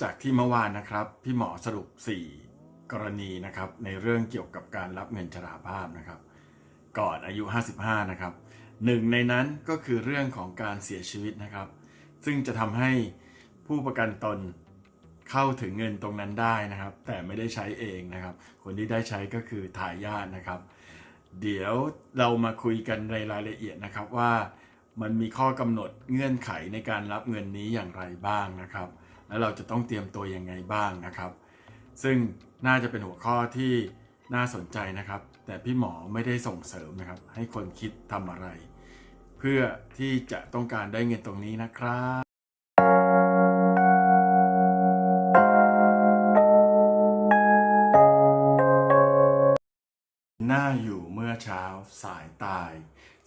จากที่เมื่อวานนะครับ พี่หมอสรุป 4 กรณีนะครับ ในเรื่องเกี่ยวกับการรับเงินชราภาพนะครับ ก่อนอายุ 55 นะครับหนึ่งในนั้นก็คือเรื่องของการเสียชีวิตนะครับ ซึ่งจะทำให้ผู้ประกันตนเข้าถึงเงินตรงนั้นได้นะครับ แต่ไม่ได้ใช้เองนะครับ คนที่ได้ใช้ก็คือทายาทนะครับ เดี๋ยวเรามาคุยกันในรายละเอียดนะครับว่ามันมีข้อกำหนดเงื่อนไขในการรับเงินนี้อย่างไรบ้างนะครับ แล้วเราจะต้องเตรียมตัวยังไงบ้างนะครับ ซึ่งน่าจะเป็นหัวข้อที่น่าสนใจนะครับ แต่พี่หมอไม่ได้ส่งเสริมนะครับ ให้คนคิดทำอะไร เพื่อที่จะต้องการได้เงินตรงนี้นะครับหน้าอยู่เมื่อเช้าสายตาย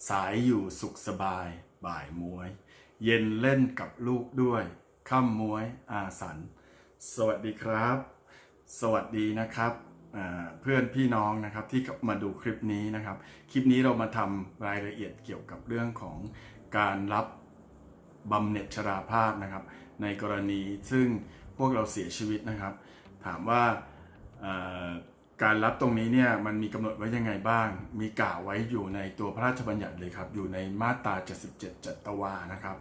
สายอยู่สุขสบาย บ่ายมวย เย็นเล่นกับลูกด้วย ค่ำมวยอาสัน สวัสดีครับ สวัสดีนะครับเพื่อนพี่น้องนะครับที่มาดูคลิปนี้นะครับ คลิปนี้เรามาทำรายละเอียดเกี่ยวกับเรื่องของการรับบำเหน็จชราภาพนะครับ ในกรณีซึ่งพวกเราเสียชีวิตนะครับ ถามว่าการรับตรงนี้เนี่ยมันมีกำหนดไว้ยังไงบ้าง มีกล่าวไว้อยู่ในตัวพระราชบัญญัติเลยครับ อยู่ในมาตรา 77จัตวานะครับ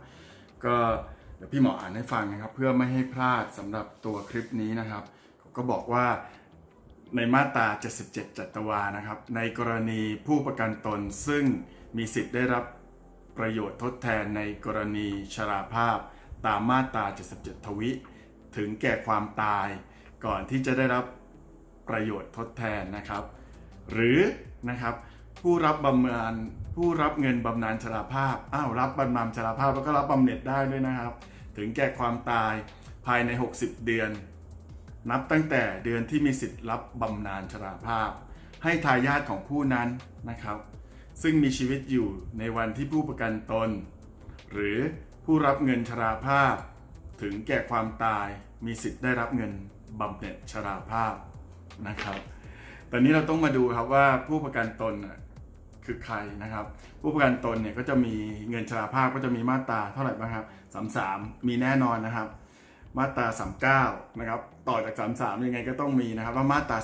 ก็ ดี๋ยวพี่หมออ่านให้ฟังนะครับ เพื่อไม่ให้พลาดสำหรับตัวคลิปนี้นะครับเขาก็บอกว่าในมาตรา 77 จัตวานะครับ ในกรณีผู้ประกันตนซึ่งมีสิทธิ์ได้รับประโยชน์ทดแทนในกรณีชราภาพ ตามมาตรา 77 ทวิ ถึงแก่ความตาย ก่อนที่จะได้รับประโยชน์ทดแทนนะครับ หรือนะครับผู้รับบำนาญผู้รับเงินบำนาญชราภาพอ้าวรับบำนาญชราภาพแล้วก็รับบำเหน็จได้ด้วยนะครับ ถึงแก่ความตายภายใน 60 เดือน นับตั้งแต่เดือนที่มีสิทธิ์รับบำนาญชราภาพ ให้ทายาทของผู้นั้นนะครับ ซึ่งมีชีวิตอยู่ในวันที่ผู้ประกันตน หรือผู้รับเงินชราภาพ ถึงแก่ความตายมีสิทธิ์ได้รับเงินบำเหน็จชราภาพนะครับ ตอนนี้เราต้องมาดูครับว่าผู้ประกันตน คือใครนะครับ ผู้ประกันตนเนี่ยก็จะมีเงินชราภาพก็จะมีมาตราเท่าไหร่บ้างครับ33 มีแน่นอนนะครับ มาตรา 39 นะครับ ต่อจาก 33 ยังไงก็ต้องมีนะครับว่ามาตรา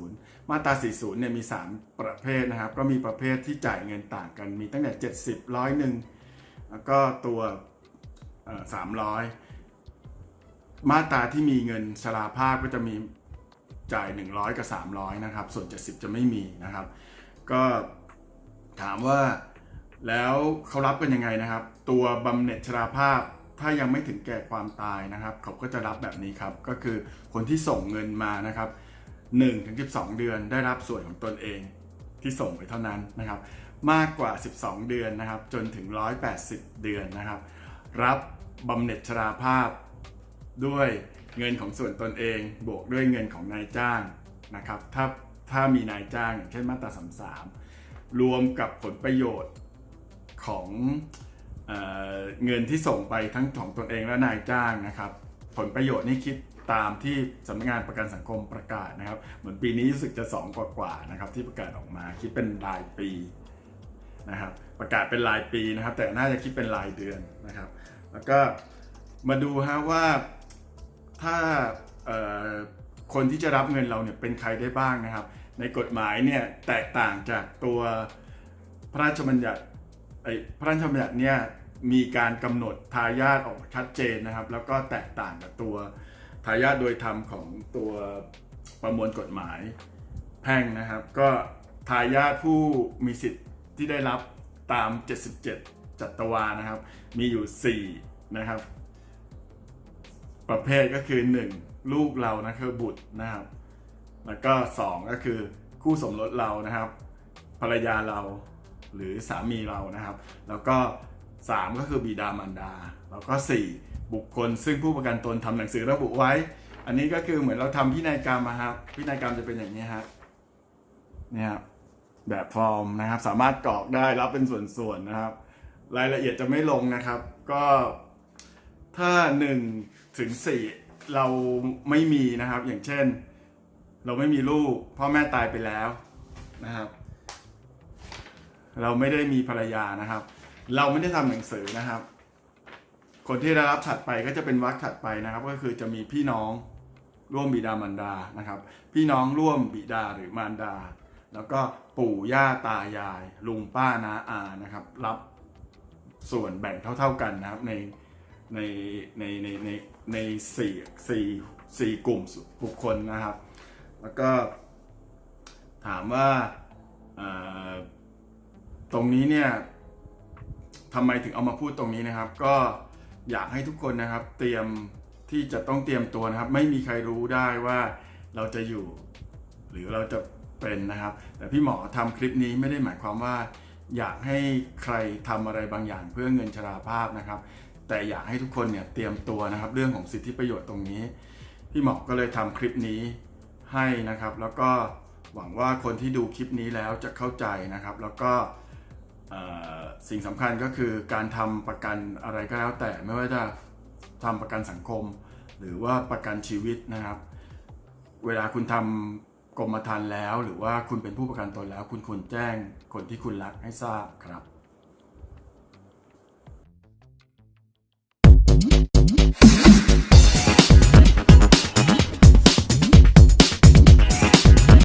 40 มาตรา 40 เนี่ยมี 3 ประเภทนะครับ ก็มีประเภทที่จ่ายเงินต่างกัน มีตั้งแต่ 70 ร้อยหนึ่งแล้วก็ตัวเอ่อ300 มาตราที่มีเงินชราภาพก็จะมีจ่าย 100 กับ 300 นะครับ ส่วน 70 จะไม่มีนะครับ ก็ ถามว่าแล้วเขารับกันยังไงนะครับ ตัวบำเหน็จชราภาพถ้ายังไม่ถึงแก่ความตายนะครับ เขาก็จะรับแบบนี้ครับ ก็คือคนที่ส่งเงินมานะครับ1ถึง12 เดือนได้รับส่วนของตนเองที่ส่งไปเท่านั้นนะครับ มากกว่า 12 เดือนนะครับ จนถึง 180 เดือนนะครับ รับบำเหน็จชราภาพด้วยเงินของส่วนตนเอง บวกด้วยเงินของนายจ้างนะครับ ถ้าถ้ามีนายจ้างอย่างเช่นมาตรา 33 รวมกับผลประโยชน์ของเออเงินที่ส่งไปทั้งของตนเองและนายจ้างนะครับ ผลประโยชน์นี่คิดตามที่สำนักงานประกันสังคมประกาศนะครับ เหมือนปีนี้รู้สึกจะ 2 กว่ากว่านะครับที่ประกาศออกมาคิดเป็นรายปีนะครับประกาศเป็นรายปีนะครับ แต่น่าจะคิดเป็นรายเดือนนะครับ แล้วก็มาดูฮะว่าถ้าคนที่จะรับเงินเราเนี่ยเป็นใครได้บ้างนะครับ ในกฎหมายเนี่ยแตกต่างจากตัวพระราชบัญญัติไอ้พระราชบัญญัติเนี่ยมีการกำหนดทายาทออกชัดเจนนะครับ แล้วก็แตกต่างกับตัวทายาทโดยธรรมของตัวประมวลกฎหมายแพ่งนะครับ ก็ทายาทผู้มีสิทธิ์ที่ได้รับตาม 77 จัตวานะครับ มีอยู่ 4 นะครับ ประเภทก็คือ 1 ลูกเรานะคือบุตรนะครับ แล้วก็ 2 ก็คือคู่สมรสเรานะครับ ภรรยาเราหรือสามีเรานะครับ แล้วก็ 3 ก็คือบิดามารดา แล้วก็ 4 บุคคลซึ่งผู้ประกันตนทำหนังสือระบุไว้ อันนี้ก็คือเหมือนเราทำพินัยกรรมอะครับพินัยกรรมจะเป็นอย่างนี้ครับเนี่ยครับแบบฟอร์มนะครับ สามารถกรอกได้รับเป็นส่วนๆนะครับ รายละเอียดจะไม่ลงนะครับ ก็ถ้า1ถึง4เราไม่มีนะครับอย่างเช่น เราไม่มีลูก พ่อแม่ตายไปแล้วนะครับ เราไม่ได้มีภรรยานะครับ เราไม่ได้ทำหนังสือนะครับ คนที่ได้รับถัดไปก็จะเป็นวรรคถัดไปนะครับ ก็คือจะมีพี่น้องร่วมบิดามารดานะครับ พี่น้องร่วมบิดาหรือมารดา แล้วก็ปู่ย่าตายาย ลุงป้าน้าอานะครับ รับส่วนแบ่งเท่า ๆกันนะครับ ในในในในในในสี่สี่สี่กลุ่มบุคคลนะครับ แล้วก็ถามว่าตรงนี้เนี่ยทำไมถึงเอามาพูดตรงนี้นะครับ ก็อยากให้ทุกคนนะครับ เตรียมที่จะต้องเตรียมตัวนะครับ ไม่มีใครรู้ได้ว่าเราจะอยู่ หรือเราจะเป็นนะครับ แต่พี่หมอทำคลิปนี้ไม่ได้หมายความว่า อยากให้ใครทำอะไรบางอย่างเพื่อเงินชราภาพนะครับ แต่อยากให้ทุกคนเนี่ยเตรียมตัวนะครับ เรื่องของสิทธิประโยชน์ตรงนี้ พี่หมอก็เลยทำคลิปนี้ ให้นะครับ แล้วก็หวังว่าคนที่ดูคลิปนี้แล้วจะเข้าใจนะครับ แล้วก็สิ่งสำคัญก็คือการทำประกันอะไรก็แล้วแต่ไม่ว่าจะทำประกันสังคม หรือว่าประกันชีวิตนะครับ เวลาคุณทำกรมธรรม์แล้ว หรือว่าคุณเป็นผู้ประกันตนแล้ว คุณควรแจ้งคนที่คุณรักให้ทราบครับ